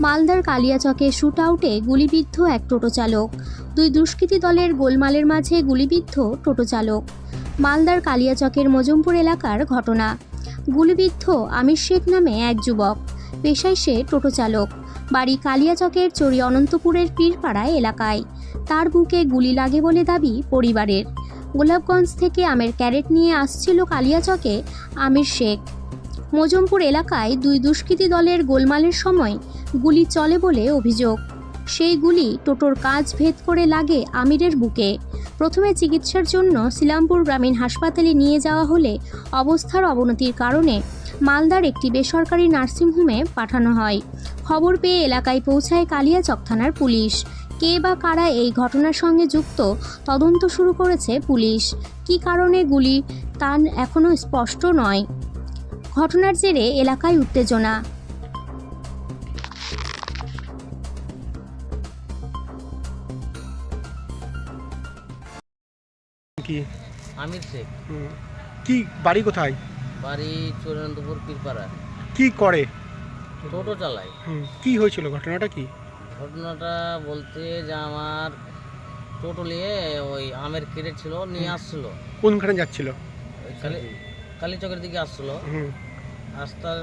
মালদার কালিয়াচকে শ্যুট আউটে গুলিবিদ্ধ এক টোটো চালক। দুই দুষ্কৃতী দলের গোলমালের মাঝে গুলিবিদ্ধ টোটো চালক। মালদার কালিয়াচকের মজমপুর এলাকার ঘটনা। গুলিবিদ্ধ আমির শেখ নামে এক যুবক। পেশায় সে টোটো চালক। বাড়ি কালিয়াচকের চড়ি অনন্তপুরের পীরপাড়া এলাকায়। তার বুকে গুলি লাগে বলে দাবি পরিবারের। গোলাপগঞ্জ থেকে আমের ক্যারেট নিয়ে আসছিল কালিয়াচকে আমির শেখ। মজমপুর এলাকায় দুই দুষ্কৃতী দলের গোলমালের সময় গুলি চলে বলে অভিযোগ। সেই গুলি টোটোর কাজ ভেদ করে লাগে আমিরের বুকে। প্রথমে চিকিৎসার জন্য সিলামপুর গ্রামীণ হাসপাতালে নিয়ে যাওয়া হলে অবস্থার অবনতির কারণে মালদার একটি বেসরকারি নার্সিংহোমে পাঠানো হয়। খবর পেয়ে এলাকায় পৌঁছায় কালিয়াচক থানার পুলিশ। কে বা কারা এই ঘটনার সঙ্গে যুক্ত তদন্ত শুরু করেছে পুলিশ। কী কারণে গুলি, তা এখনও স্পষ্ট নয়। ঘটনার জেরে এলাকায় উত্তেজনা। কি? আমির শেখ। কি বাড়ি কোথায়? বাড়ি চৌরানন্দপুর পীরপাড়া। কি করে? টোটো হুম, কি হয়েছিল? ঘটনাটা কি? ঘটনাটা বলতে যে আমার টোটো নিয়ে ওই আমের ক্রেট ছিল নিয়ে আসছিল। কোনখানে যাচ্ছিল? ওই কালী কালীচকের দিকে আসছিল। হুম, রাস্তার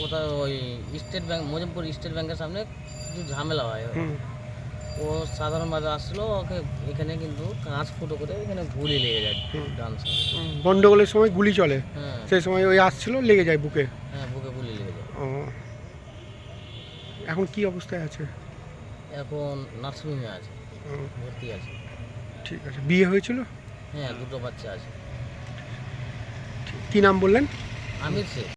কোথাও ওই স্টেট ব্যাংক মজমপুর স্টেট ব্যাংকের সামনে কিছু ঝামেলা হয়। ও সাধারণভাবে আসছিল ওকে এখানে কিন্তু কাঁচ ফুটো করে এখানে গুলি লেগে যায়। ডান গন্ডগোলের সময় গুলি চলে। হ্যাঁ। সেই সময় ওই আসছিল লেগে যায় বুকে। হ্যাঁ বুকে গুলি লেগে যায়। এখন কি অবস্থায় আছে? এখন নার্সিংহোমে আছে ভর্তি আছে। ঠিক আছে বিয়ে হয়েছিল? হ্যাঁ দুটো বাচ্চা আছে। কি নাম বললেন? আমির শেখ।